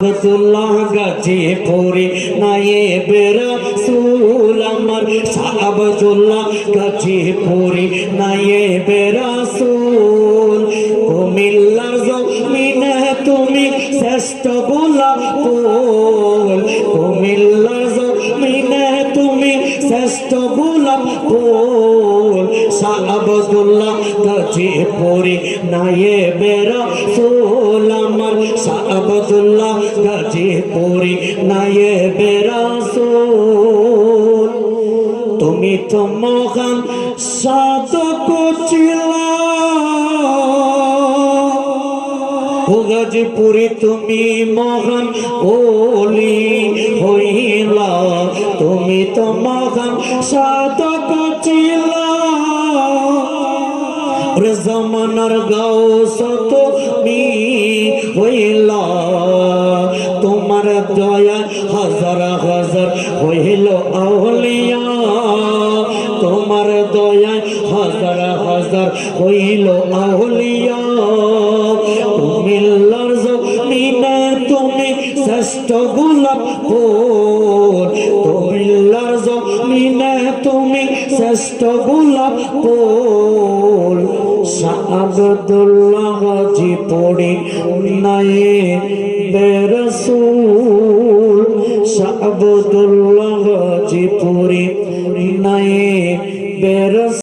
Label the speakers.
Speaker 1: আব্দুল্লাহ গাছে পরে নায়ে বেরা সুল আমার আব্দুল্লাহ গাছে পরে নায়ে বেরা সুল কুমিল্লার জমিনে তুমি শ্রেষ্ঠ গোলাপ ফুল কুমিল্লার জমিনে তুমি শ্রেষ্ঠ গোলাপ ফুল শাহ আব্দুল্লাহ গাছে পরে নায়ে বেরা সুল আমার শাহ আব্দুল্লাহ গাছে পরে নায়ে বেরা সুল তুমি তো মহান সাধক ছিলা ভোগাজপুরে তুমি মহান ওলি হইলা। তুমি তো মহান সাধক ছিলা জমানার গাও সত মি হইলা। তোমার দয়া হাজার হাজার হইল আউলিয়া। তোমার দয়া হাজার হাজার হইল আউলিয়া। কুমিল্লার জমিনে তুমি শ্রেষ্ঠ গোলাপ ফুল। কুমিল্লার জমিনে তুমি শ্রেষ্ঠ গোলাপ সাদুল্লাহ হাজি পড়ে নায়ে বেরসুল সাবদুল্লাহ হাজি